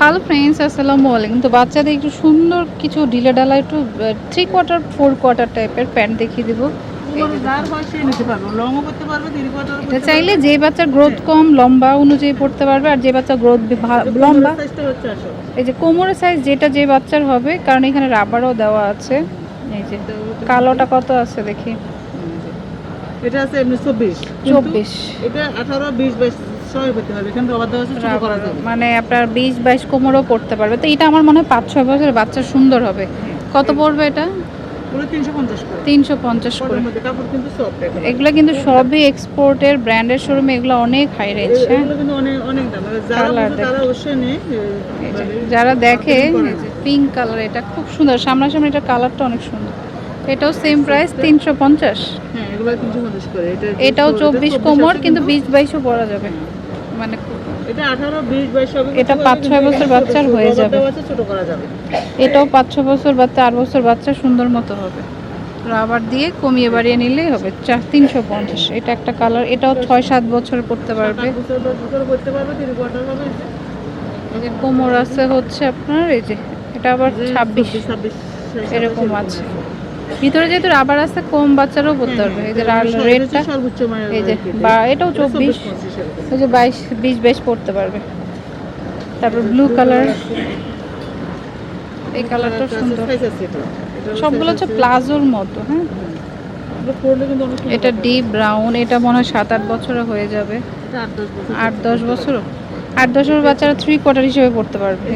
Hello friends আসসালামু আলাইকুম তো বাচ্চাদের একটু সুন্দর কিছু ঢিলে ডালা একটু থ্রি কোয়ার্টার ফোর কোয়ার্টার টাইপের প্যান্ট দেখিয়ে দিব। চাইলে যে বাচ্চার গ্রোথ কম লম্বা অনুযায়ী পড়তে পারবে আর যে বাচ্চার গ্রোথ লম্বা এই যে কোমরের সাইজ যেটা যে বাচ্চার হবে কারণ এখানে রাবারও দেওয়া আছে। এই যে কালোটা কত আছে দেখি। এটা আছে এমনি চব্বিশ। চব্বিশ। এটা আঠারো বিশ বাইশ। সবাই পেতে হবে এখানে রবার আছে ছোট করা যাবে। মানে আপনার বিশ বাইশ কোমরও পড়তে পারবে। তো এটা আমার মনে হয় পাঁচ ছয় বছরের বাচ্চা সুন্দর হবে। কত পড়বে এটা? তিনশো পঞ্চাশ করে। এগুলো কিন্তু সবই এক্সপোর্টের ব্র্যান্ডের শোরুমে এগুলো অনেক হাই রেঞ্জ হ্যাঁ। দাম। এবার যারা দেখে। পিঙ্ক কালার এটা খুব সুন্দর। সামনাসামনি এটা কালারটা অনেক সুন্দর। এটাও সেম প্রাইস তিনশো পঞ্চাশ। হ্যাঁ এটাও চব্বিশ কোমর কিন্তু বিশ বাইশও পরা যাবে। মানে এটা পাঁচ ছয় বছর বাচ্চার হয়ে যাবে। ছোট করা যাবে। এটাও পাঁচ ছ বছর বাচ্চা আট বছর বাচ্চা সুন্দর মতো হবে। রাবার দিয়ে কমিয়ে বাড়িয়ে নিলেই হবে। চার তিনশো পঞ্চাশ এটা একটা কালার এটাও ছয় সাত বছর পড়তে পারবে। কোমর আছে হচ্ছে আপনার এই যে এটা আবার ছাব্বিশ। ছাব্বিশ এরকম আছে। ভিতরে যেহেতু রাবার আছে কম বাচ্চারও পড়তে পারবে। এই যে রেডটা মানের এই যে বা এটাও চব্বিশ। এই যে বাইশ বিশ বাইশ পড়তে পারবে। তারপর ব্লু কালার এই কালারটা সুন্দর। সবগুলো হচ্ছে প্লাজোর মতো হ্যাঁ? এটা ডিপ ব্রাউন এটা মনে হয় সাত আট বছরে হয়ে যাবে। আট দশ বছর। আট দশের বাচ্চারা থ্রি কোয়ার্টার হিসেবে পড়তে পারবে।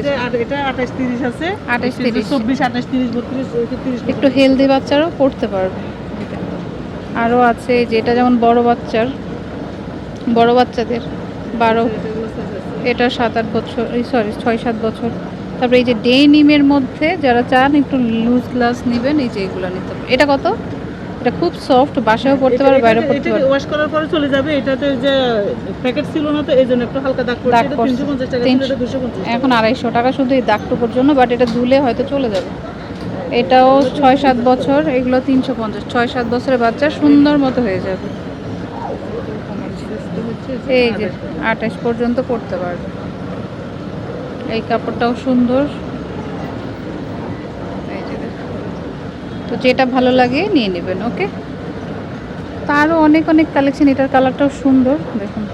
এটা আঠাশ তিরিশ আছে। 28, 30 চব্বিশ আঠাশ তিরিশ বত্রিশ তিরিশ একটু হেলদি বাচ্চারাও পড়তে পারবে। আরও আছে এই যে এটা যেমন বড় বাচ্চার বড় বাচ্চাদের বারো। এটা সাত আট বছর এই সরি ছয় সাত বছর। তারপরে এই যে ডে নিমের মধ্যে যারা চান একটু লুজ গ্লাস নেবেন এই যে এগুলো নিতে এটা কত? এটা খুব সফট বাসায়ও পড়তে পারবে বাইরে পড়তে পারবে ওয়াশ করার পরে চলে যাবে এটাতে যে প্যাকেট ছিল না তো এই জন্য একটু হালকা দাগ পড়ছে এটা পড়ছে। তিনশো পঞ্চাশ টাকা ছিল এটা দুশো পঞ্চাশ টাকা। এখন আড়াইশো টাকা শুধু এই দাগটুকুর জন্য বাট এটা ধুলে হয়তো চলে যাবে। এটাও ছয় সাত বছর এগুলো তিনশো পঞ্চাশ ছয় সাত বছরের বাচ্চা সুন্দর মতো হয়ে যাবে। এই যে আঠাশ পর্যন্ত পড়তে পারবে। এই কাপড়টাও সুন্দর এই যে দেখো। তো যেটা ভালো লাগে নিয়ে নেবেন ওকে তারও অনেক অনেক কালেকশন এটার কালারটাও সুন্দর দেখুন।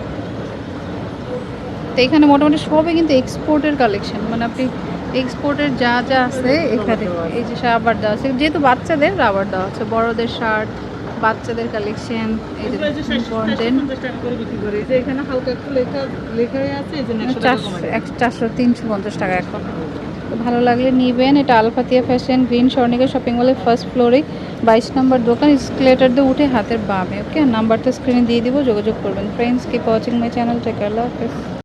তো এখানে মোটামুটি সবই কিন্তু এক্সপোর্টের কালেকশন মানে আপনি এক্সপোর্টের যা যা আছে এখানে। এই যে রাবার দেওয়া আছে যেহেতু বাচ্চাদের রাবার দেওয়া আছে বড়দের শার্ট বাচ্চাদের কালেকশন এই যে এগুলো যে ষাট- ইম্পর্টেন্ট 150 টাকা করে বিক্রি করে। এই যে এখানে হালকা একটু লেখা লেখাই আছে একশো চারশো তিনশো পঞ্চাশ টাকা এখন। ভালো লাগলে নিবেন। এটা Alfatia fashion, green Swarnika shopping মলের ফার্স্ট ফ্লোরে বাইশ নম্বর দোকান স্কেলেটার দিয়ে উঠে হাতের বামে ওকে নাম্বারটা স্ক্রিনে দিয়ে দিব, যোগাযোগ করবেন। Friends keep watching my channel take আল্লাহ হাফেজ